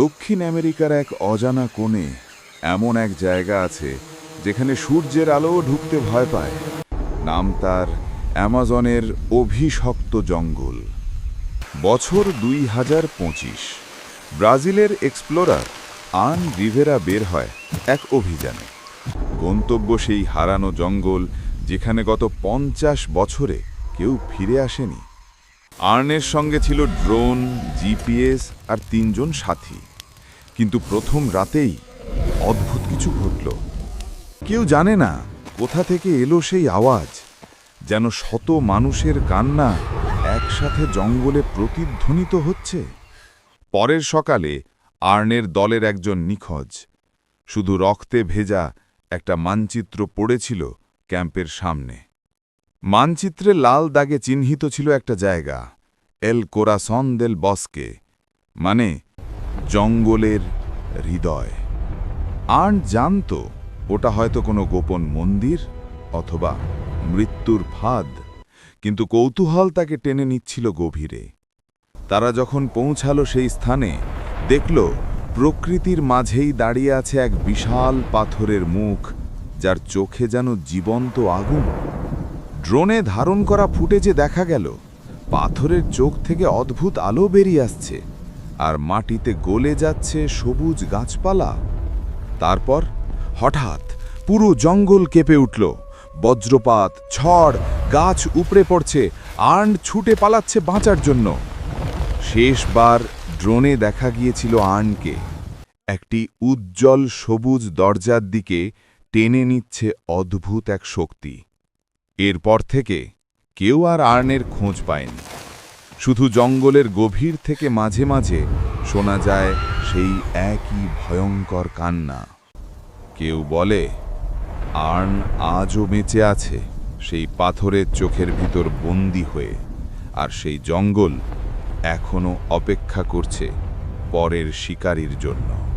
দক্ষিণ আমেরিকার এক অজানা কোণে এমন এক জায়গা আছে যেখানে সূর্যের আলো ঢুকতে ভয় পায়। নাম তার অ্যামাজনের অভিশপ্ত জঙ্গল। বছর দুই হাজার পঁচিশ, ব্রাজিলের এক্সপ্লোরার আন রিভেরা বের হয় এক অভিযানে। গন্তব্য সেই হারানো জঙ্গল যেখানে গত পঞ্চাশ বছরে কেউ ফিরে আসেনি। আর্নের সঙ্গে ছিল ড্রোন, জিপিএস আর তিনজন সাথী। কিন্তু প্রথম রাতেই অদ্ভুত কিছু ঘটল। কেউ জানে না কোথা থেকে এলো সেই আওয়াজ, যেন শত মানুষের কান্না একসাথে জঙ্গলে প্রতিধ্বনিত হচ্ছে। পরের সকালে আর্নের দলের একজন নিখোঁজ। শুধু রক্তে ভেজা একটা মানচিত্র পড়েছিল ক্যাম্পের সামনে। মানচিত্রে লাল দাগে চিহ্নিত ছিল একটা জায়গা, এল কোরাসন দেল বস্কে মানে জঙ্গলের হৃদয়। আর্ন জানত ওটা হয়তো কোনো গোপন মন্দির অথবা মৃত্যুর ফাঁদ, কিন্তু কৌতূহল তাকে টেনে নিচ্ছিল গভীরে। তারা যখন পৌঁছালো সেই স্থানে, দেখল প্রকৃতির মাঝেই দাঁড়িয়ে আছে এক বিশাল পাথরের মুখ, যার চোখে যেন জীবন্ত আগুন। ড্রোনে ধারণ করা ফুটেজে দেখা গেল, পাথরের চোখ থেকে অদ্ভুত আলো বেরিয়ে আসছে, আর মাটিতে গলে যাচ্ছে সবুজ গাছপালা। তারপর হঠাৎ পুরো জঙ্গল কেঁপে উঠল, বজ্রপাত, ঝড়, গাছ উপড়ে পড়ছে আর্ন ছুটে পালাচ্ছে বাঁচার জন্য। শেষবার ড্রোনে দেখা গিয়েছিল আর্নকে। একটি উজ্জ্বল সবুজ দরজার দিকে টেনে নিচ্ছে অদ্ভুত এক শক্তি। এরপর থেকে কেউ আর আর্নের খোঁজ পায়নি। শুধু জঙ্গলের গভীর থেকে মাঝে মাঝে শোনা যায় সেই একই ভয়ঙ্কর কান্না। কেউ বলে, আর্ন আজও বেঁচে আছে, সেই পাথরের চোখের ভিতর বন্দি হয়ে, আর সেই জঙ্গল এখনও অপেক্ষা করছে পরের শিকারীর জন্য।